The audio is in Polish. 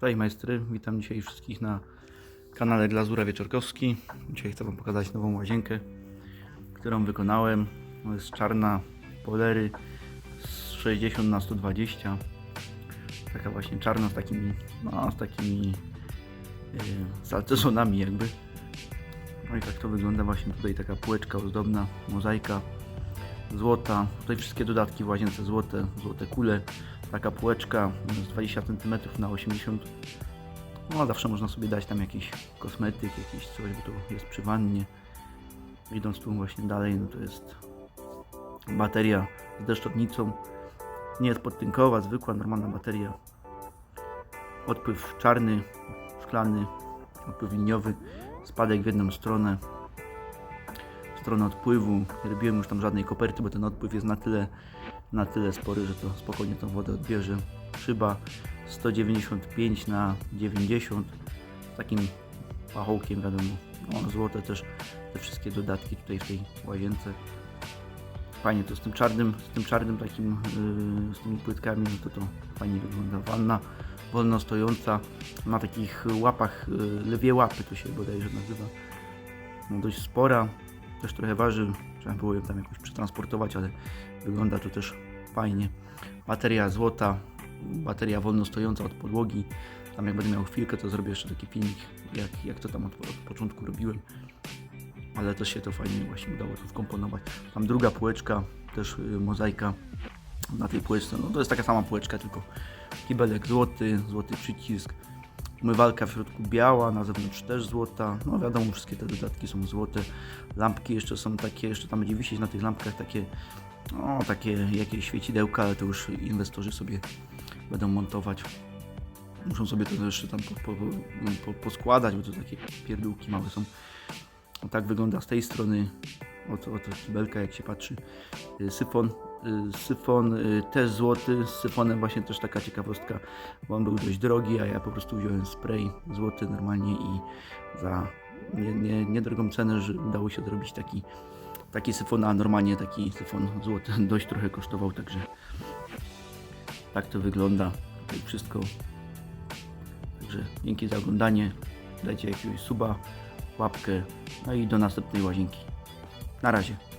Cześć majstry, witam dzisiaj wszystkich na kanale Glazura Wieczorkowski. Dzisiaj chcę Wam pokazać nową łazienkę, którą wykonałem. To jest czarna polery z 60 na 120 Taka właśnie czarna z takimi, no z takimi yy, salcesonami jakby. No i tak to wygląda właśnie tutaj taka półeczka ozdobna, mozaika złota. Tutaj wszystkie dodatki w łazience złote, złote kule. Taka półeczka z 20 cm na 80 No zawsze można sobie dać tam jakiś kosmetyk, jakiś coś, bo to jest przy wannie. Idąc tu właśnie dalej, no to jest bateria z deszczownicą. Nie jest podtynkowa, zwykła, normalna bateria. Odpływ czarny, szklany, odpływ liniowy, spadek w jedną stronę stronę odpływu. Nie robiłem już tam żadnej koperty, bo ten odpływ jest na tyle, na tyle spory, że to spokojnie tą wodę odbierze. Szyba 195 na 90 z takim pachołkiem, wiadomo. No, złote też te wszystkie dodatki tutaj w tej łazience. Fajnie to z tym czarnym, z tym czarnym takim, yy, z tymi płytkami, no to to fajnie wygląda. Wanna wolno stojąca na takich łapach, yy, lewie łapy to się bodajże nazywa. No, dość spora, też trochę waży, trzeba było ją tam jakoś przetransportować, ale wygląda to też fajnie. Bateria złota, bateria wolno stojąca od podłogi. Tam jak będę miał chwilkę, to zrobię jeszcze taki filmik, jak, jak to tam od, od początku robiłem. Ale też się to fajnie właśnie udało tu wkomponować. Tam druga półeczka, też y, mozaika na tej półeczce. No to jest taka sama półeczka, tylko kibelek złoty, złoty przycisk. Umywalka w środku biała, na zewnątrz też złota. No wiadomo, wszystkie te dodatki są złote. Lampki jeszcze są takie, jeszcze tam będzie wisieć na tych lampkach takie, no takie jakieś świecidełka, ale to już inwestorzy sobie będą montować. Muszą sobie to jeszcze tam po, po, po, poskładać, bo to takie pierdółki małe są. O, tak wygląda z tej strony. Oto, oto kibelka, jak się patrzy. Y, Syfon, syfon y, też złoty. Z syfonem właśnie też taka ciekawostka, bo on był dość drogi, a ja po prostu wziąłem spray złoty normalnie i za nie, nie, niedrogą cenę, że udało się zrobić taki, taki syfon, a normalnie taki syfon złoty dość trochę kosztował, także tak to wygląda. Tutaj wszystko. Także dzięki za oglądanie. Dajcie jakiegoś suba, łapkę, no i do następnej łazienki. Na razie.